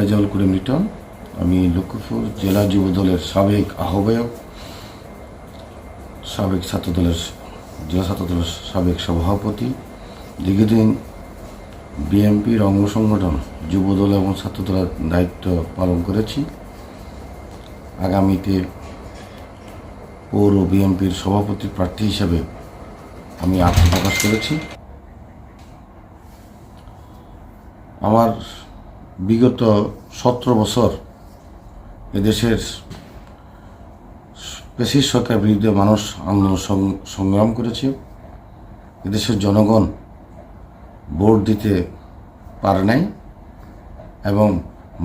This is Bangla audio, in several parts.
রেজাউল করিম লিটন আমি লক্ষ্মীপুর জেলা যুব দলের সাবেক আহ্বায়ক, সাবেক ছাত্রদলের জেলা ছাত্রদলের সাবেক সভাপতি, দীর্ঘদিন বিএনপির অঙ্গ সংগঠন যুবদল এবং ছাত্রদলের দায়িত্ব পালন করেছি। আগামীতে পৌর বিএনপির সভাপতি প্রার্থী হিসাবে আমি আত্মপ্রকাশ করেছি। আমার বিগত সতেরো বছর এদেশের পেশির সরকার বিরুদ্ধে মানুষ আন্দোলন সংগ্রাম করেছে। এদেশের জনগণ ভোট দিতে পারে নাই এবং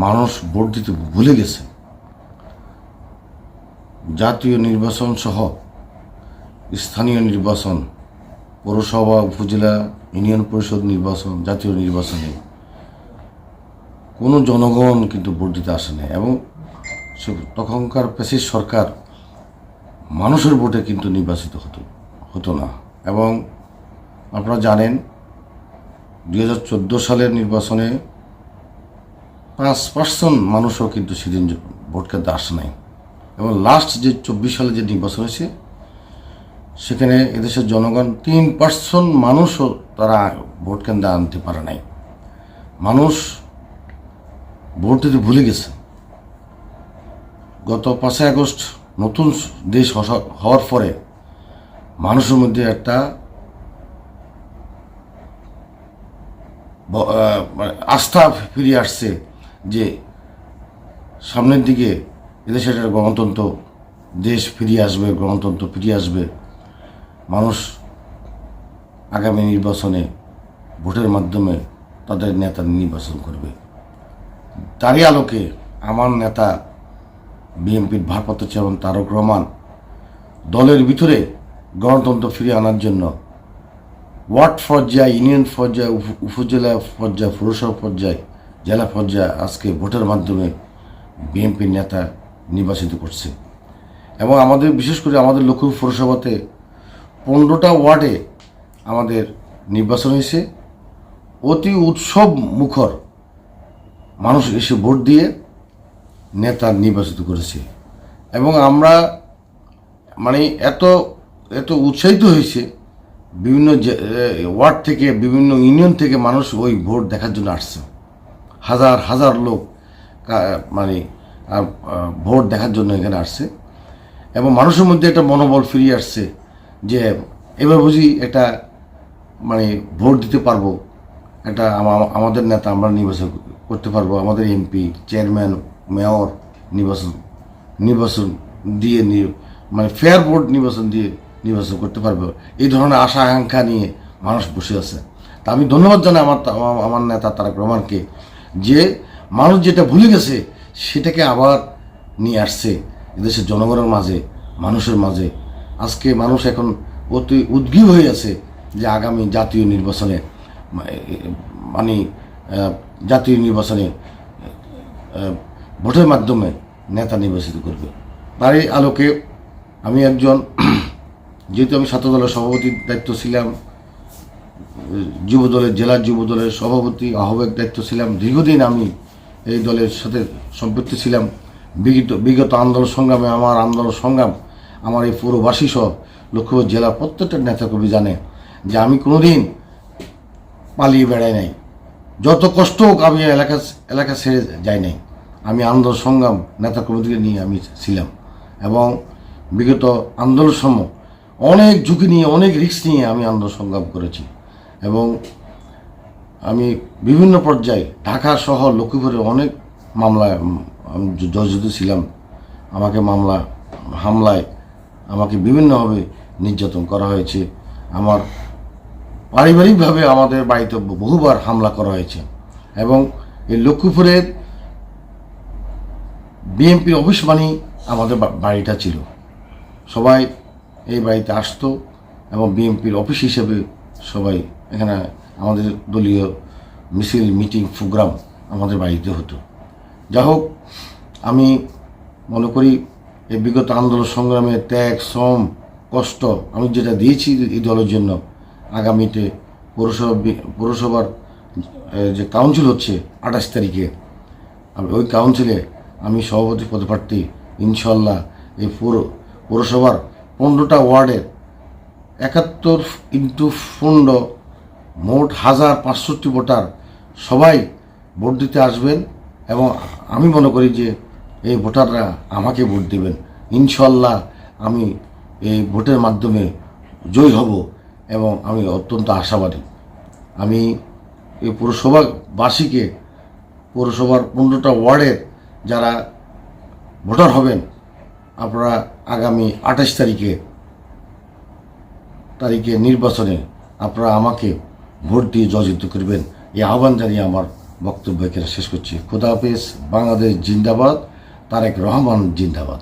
মানুষ ভোট দিতে ভুলে গেছে। জাতীয় নির্বাচন সহ স্থানীয় নির্বাচন, পৌরসভা, উপজেলা ইউনিয়ন পরিষদ নির্বাচন, জাতীয় নির্বাচনে কোনো জনগণ কিন্তু ভোট দিতে আসে না এবং তখনকার পেশির সরকার মানুষের ভোটে কিন্তু নির্বাচিত হতো হতো না। এবং আপনারা জানেন, দুই হাজার চোদ্দ সালের নির্বাচনে পাঁচ পার্সেন্ট মানুষও কিন্তু সেদিন ভোট কেন্দ্রে আসে নাই। এবং লাস্ট যে চব্বিশ সালে যে নির্বাচন হয়েছে, সেখানে এদেশের জনগণ তিন পার্সেন্ট মানুষও তারা ভোট কেন্দ্রে আনতে পারে নাই। মানুষ ভোট দিতে ভুলে গেছে। গত পাঁচই আগস্ট নতুন দেশ হওয়ার পরে মানুষের মধ্যে একটা মানে আস্থা ফিরে আসছে যে সামনের দিকে এদেশে একটা গণতন্ত্র দেশ ফিরিয়ে আসবে, গণতন্ত্র ফিরিয়ে আসবে। মানুষ আগামী নির্বাচনে ভোটের মাধ্যমে তাদের নেতা নির্বাচন করবে। তারই আলোকে আমার নেতা, বিএনপির ভারপ্রাপ্ত চেয়ারম্যান তারক রহমান দলের ভিতরে গণতন্ত্র ফিরিয়ে আনার জন্য ওয়ার্ড পর্যায়ে, ইউনিয়ন পর্যায়ে উপজেলা পর্যায়ে, পৌরসভা পর্যায়ে, জেলা পর্যায়ে আজকে ভোটের মাধ্যমে বিএনপির নেতা নির্বাচিত করছে। এবং আমাদের, বিশেষ করে আমাদের লক্ষ্মীপুর পৌরসভাতে পনেরোটা ওয়ার্ডে আমাদের নির্বাচন হয়েছে। অতি উৎসব মুখর মানুষ এসে ভোট দিয়ে নেতা নির্বাচিত করেছে। এবং আমরা মানে এত এত উৎসাহিত হয়েছে, বিভিন্ন ওয়ার্ড থেকে, বিভিন্ন ইউনিয়ন থেকে মানুষ ওই ভোট দেখার জন্য আসছে। হাজার হাজার লোক মানে ভোট দেখার জন্য এখানে আসছে। এবং মানুষের মধ্যে একটা মনোবল ফিরিয়ে আসছে যে, এবার বুঝি একটা মানে ভোট দিতে পারব এটা আমাদের নেতা আমরা নির্বাচন করতে পারব। আমাদের এমপি চেয়ারম্যান মেয়র নির্বাচন নির্বাচন দিয়ে মানে ফেয়ার ভোট নির্বাচন দিয়ে নির্বাচন করতে পারব। এই ধরনের আশা, আকাঙ্ক্ষা নিয়ে মানুষ বসে আছে। তা আমি ধন্যবাদ জানাই আমার, আমার- নেতা তারাক রহমানকে যে মানুষ যেটা ভুলে গেছে, সেটাকে আবার নিয়ে আসছে এদেশের জনগণের মাঝে, মানুষের মাঝে। আজকে মানুষ এখন অতি উদ্গ্রীব হয়ে আছে যে আগামী জাতীয় নির্বাচনে মানে জাতীয় নির্বাচনে ভোটের মাধ্যমে নেতা নির্বাচিত করবে। তারই আলোকে আমি একজন, যেহেতু আমি ছাত্র দলের সভাপতির দায়িত্ব ছিলাম, যুব দলের জেলার যুব দলের সভাপতি, আহ্বায়ক দায়িত্ব ছিলাম, দীর্ঘদিন আমি এই দলের সাথে সম্পৃক্ত ছিলাম। বিগত বিগত আন্দোলন সংগ্রামে আমার আন্দোলন সংগ্রাম, আমার এই পৌরবাসী সহ লক্ষ্মীপুর জেলার প্রত্যেকটা নেতাকর্মী জানে যে আমি কোনোদিন পালিয়ে বেড়াই নাই। যত কষ্ট হোক আমি এলাকা এলাকা ছেড়ে যাই নাই। আমি আন্দোলন সংগ্রাম নেতাকর্মীদেরকে নিয়ে আমি ছিলাম। এবং বিগত আন্দোলন সময় অনেক ঝুঁকি নিয়ে, অনেক রিস্ক নিয়ে আমি আন্দোলন সংগ্রাম করেছি। এবং আমি বিভিন্ন পর্যায়ে ঢাকা সহ লক্ষ্মীপুরে অনেক মামলায় আমি জর্জরিত ছিলাম। আমাকে মামলা, হামলায় আমাকে বিভিন্নভাবে নির্যাতন করা হয়েছে। আমার পারিবারিকভাবে আমাদের বাড়িতে বহুবার হামলা করা হয়েছে এবং এই লক্ষ্মীপুরের বিএনপির অফিস মানেই আমাদের বাড়িটা ছিল। সবাই এই বাড়িতে আসতো এবং বিএনপির অফিস হিসেবে সবাই এখানে আমাদের দলীয় মিছিল, মিটিং, প্রোগ্রাম আমাদের বাড়িতে হতো। যা হোক, আমি মনে করি এই বিগত আন্দোলন সংগ্রামে ত্যাগ, শ্রম, কষ্ট আমি যেটা দিয়েছি এই দলের জন্য আগামীতে পৌরসভা পৌরসভার যে কাউন্সিল হচ্ছে আঠাশ তারিখে ওই কাউন্সিলে আমি সভাপতি পদপ্রার্থী ইনশাল্লাহ এই পৌর, পৌরসভার পনেরোটা ওয়ার্ডের একাত্তর ইন্টু পনেরো মোট হাজার পাঁচষট্টি ভোটার সবাই ভোট দিতে আসবেন এবং আমি মনে করি যে এই ভোটাররা আমাকে ভোট দেবেন। ইনশাল্লাহ আমি এই ভোটের মাধ্যমে জয়ী হব। এবং আমি অত্যন্ত আশাবাদী। আমি এই পৌরসভাবাসীকে পৌরসভার পনেরোটা ওয়ার্ডের যারা ভোটার হবেন, আপনারা আগামী আঠাশ তারিখে তারিখে নির্বাচনে আপনারা আমাকে ভোট দিয়ে জয়যুক্ত করবেন। এই আহ্বান জানিয়ে আমার বক্তব্য এখানে শেষ করছি। খোদা হাফেজ, বাংলাদেশ জিন্দাবাদ, তারেক রহমান জিন্দাবাদ।